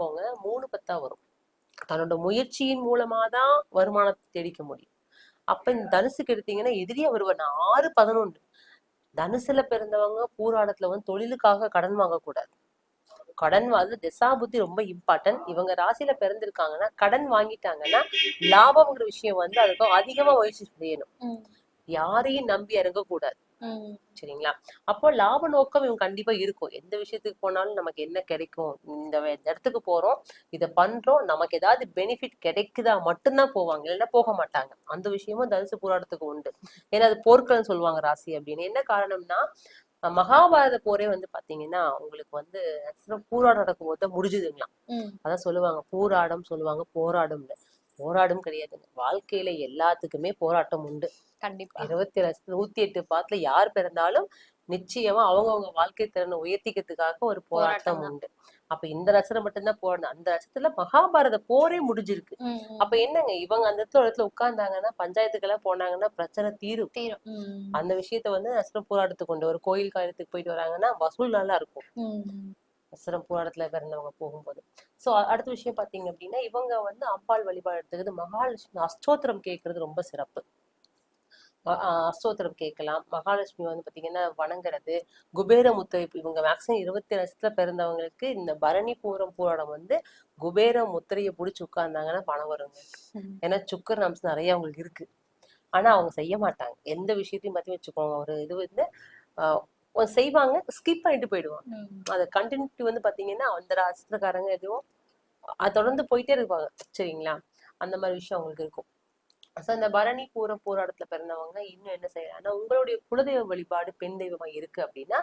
எடுத்துக்கோங்க மூணு பத்தா வரும். தன்னோட முயற்சியின் மூலமா தான் வருமானத்தை தேடிக்க முடியும். அப்ப இந்த தனுசுக்கு எடுத்தீங்கன்னா எதிரியா வருவார். ஆறு பதினொன்று தனுசுல பிறந்தவங்க பூராடத்துல வந்து தொழிலுக்காக கடன் வாங்கக்கூடாது. கடன் வந்து திசாபுத்தி ரொம்ப இம்பார்ட்டன்ட் இவங்க ராசியில பிறந்திருக்காங்கன்னா கடன் வாங்கிட்டாங்கன்னா லாபம்ங்கிற விஷயம் வந்து அதுக்கு அதிகமா முயற்சி செய்யணும். யாரையும் நம்பி இறங்கக்கூடாது. சரிங்களா? அப்போ லாப நோக்கம் இவங்க கண்டிப்பா இருக்கும். எந்த விஷயத்துக்கு போனாலும் நமக்கு என்ன கிடைக்கும்? இந்த இடத்துக்கு போறோம் இதை பண்றோம் நமக்கு ஏதாவது பெனிஃபிட் கிடைக்குதா மட்டும்தான் போவாங்க. இல்லைன்னா போக மாட்டாங்க. அந்த விஷயமும் தனுசு போராட்டத்துக்கு உண்டு. ஏன்னா அது போர்க்களம் சொல்லுவாங்க ராசி அப்படின்னு. என்ன காரணம்னா மகாபாரத போரே வந்து பாத்தீங்கன்னா உங்களுக்கு வந்து பூராடம் நடக்கும்போது தான் முடிஞ்சுதுங்களாம் அதான் சொல்லுவாங்க. பூராடம் சொல்லுவாங்க போராடும்னு. போராடும் கிடையாதுங்க வாழ்க்கையில எல்லாத்துக்குமே போராட்டம் உண்டு. கண்டிப்பா. இருபத்தி நூத்தி எட்டு பாத்துல யார் பிறந்தாலும் நிச்சயமா அவங்கவங்க வாழ்க்கை திறனை உயர்த்திக்கிறதுக்காக ஒரு போராட்டம் உண்டு. அப்ப இந்த நட்சத்திரம் மட்டும்தான் போராடணும் அந்த நட்சத்திரத்துல மகாபாரத போரே முடிஞ்சிருக்கு. அப்ப என்னங்க இவங்க அந்த இடத்துல இடத்துல உட்கார்ந்தாங்கன்னா பஞ்சாயத்துக்கெல்லாம் போனாங்கன்னா பிரச்சனை தீரும். அந்த விஷயத்த வந்து நட்சத்திரம் போராட்டத்துக்கு கொண்டு ஒரு கோயில் காரியத்துக்கு போயிட்டு வராங்கன்னா வசூல் நல்லா இருக்கும். ம், நட்சத்திரம் போராட்டத்துல பிறந்தவங்க போகும்போது. சோ அடுத்த விஷயம் பாத்தீங்க அப்படின்னா இவங்க வந்து அம்பாள் வழிபாடு எடுத்துக்கிறது மகாலட்சுமி அஷ்டோத்திரம் கேட்கறது ரொம்ப சிறப்பு. ம- ஆஹ் அஷ்டோத்திரம் கேட்கலாம் மகாலட்சுமி வந்து பாத்தீங்கன்னா வணங்குறது குபேரமுத்து இவங்க மேக்சிமம் இருபத்தி லட்சத்துல பிறந்தவங்களுக்கு இந்த பரணி பூரம் பூராடம் வந்து குபேர முத்திரையை புடிச்சு உட்கார்ந்தாங்கன்னா பணம் வருங்க. ஏன்னா சுக்கர் அம்சம் நிறைய அவங்களுக்கு இருக்கு. ஆனா அவங்க செய்ய மாட்டாங்க. எந்த விஷயத்தையும் பத்தி வச்சுக்கோங்க. ஒரு இது வந்து செய்வாங்க ஸ்கிப் பண்ணிட்டு போயிடுவாங்க. அதை கண்டினியூட்டி வந்து பாத்தீங்கன்னா அந்த ராசிக்காரங்க எதுவும் அது தொடர்ந்து போயிட்டே இருப்பாங்க. சரிங்களா? அந்த மாதிரி விஷயம் அவங்களுக்கு இருக்கும். ஸோ அந்த பரணி பூர போராட்டத்துல பிறந்தவங்க இன்னும் என்ன செய்யலாம்னா உங்களுடைய குலதெய்வ வழிபாடு பெண் தெய்வமா இருக்கு அப்படின்னா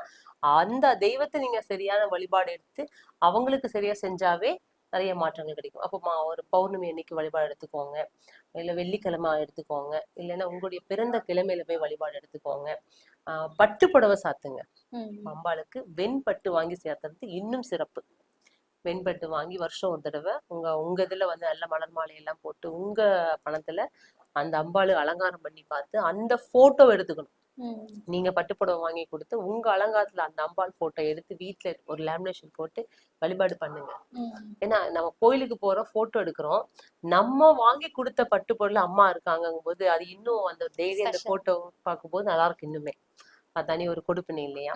அந்த தெய்வத்தை நீங்க சரியான வழிபாடு எடுத்து அவங்களுக்கு சரியா செஞ்சாவே நிறைய மாற்றங்கள் கிடைக்கும். அப்போ மா- ஒரு பௌர்ணமி அன்னைக்கு வழிபாடு எடுத்துக்கோங்க. இல்ல வெள்ளிக்கிழமை எடுத்துக்கோங்க. இல்லைன்னா உங்களுடைய பிறந்த கிழமையில போய் வழிபாடு எடுத்துக்கோங்க. ஆஹ் பட்டு புடவை சாத்துங்க. அம்பாளுக்கு வெண்பட்டு வாங்கி சேர்த்துறது இன்னும் சிறப்பு. வெண்பட்டு வாங்கி வருஷம் ஒரு தடவை உங்க உங்க இதுல வந்து நல்ல மலர் மாலை எல்லாம் போட்டு உங்க பணத்துல அந்த அம்பாளு அலங்காரம் பண்ணி பார்த்து அந்த போட்டோ எடுத்துக்கணும். நீங்க பட்டுப்புடவை வாங்கி கொடுத்து உங்க அலங்காரத்துல அந்த அம்பாள் போட்டோ எடுத்து வீட்ல ஒரு லேமினேஷன் போட்டு வழிபாடு பண்ணுங்க. ஏன்னா நம்ம கோயிலுக்கு போறோம் போட்டோ எடுக்கிறோம். நம்ம வாங்கி கொடுத்த பட்டு பொருள் அம்மா இருக்காங்கும் போது அது இன்னும் அந்த டெய்லி அந்த. போட்டோ பார்க்கும்போது நல்லா இருக்கு இன்னுமே. அது தனி ஒரு கொடுப்பினை இல்லையா?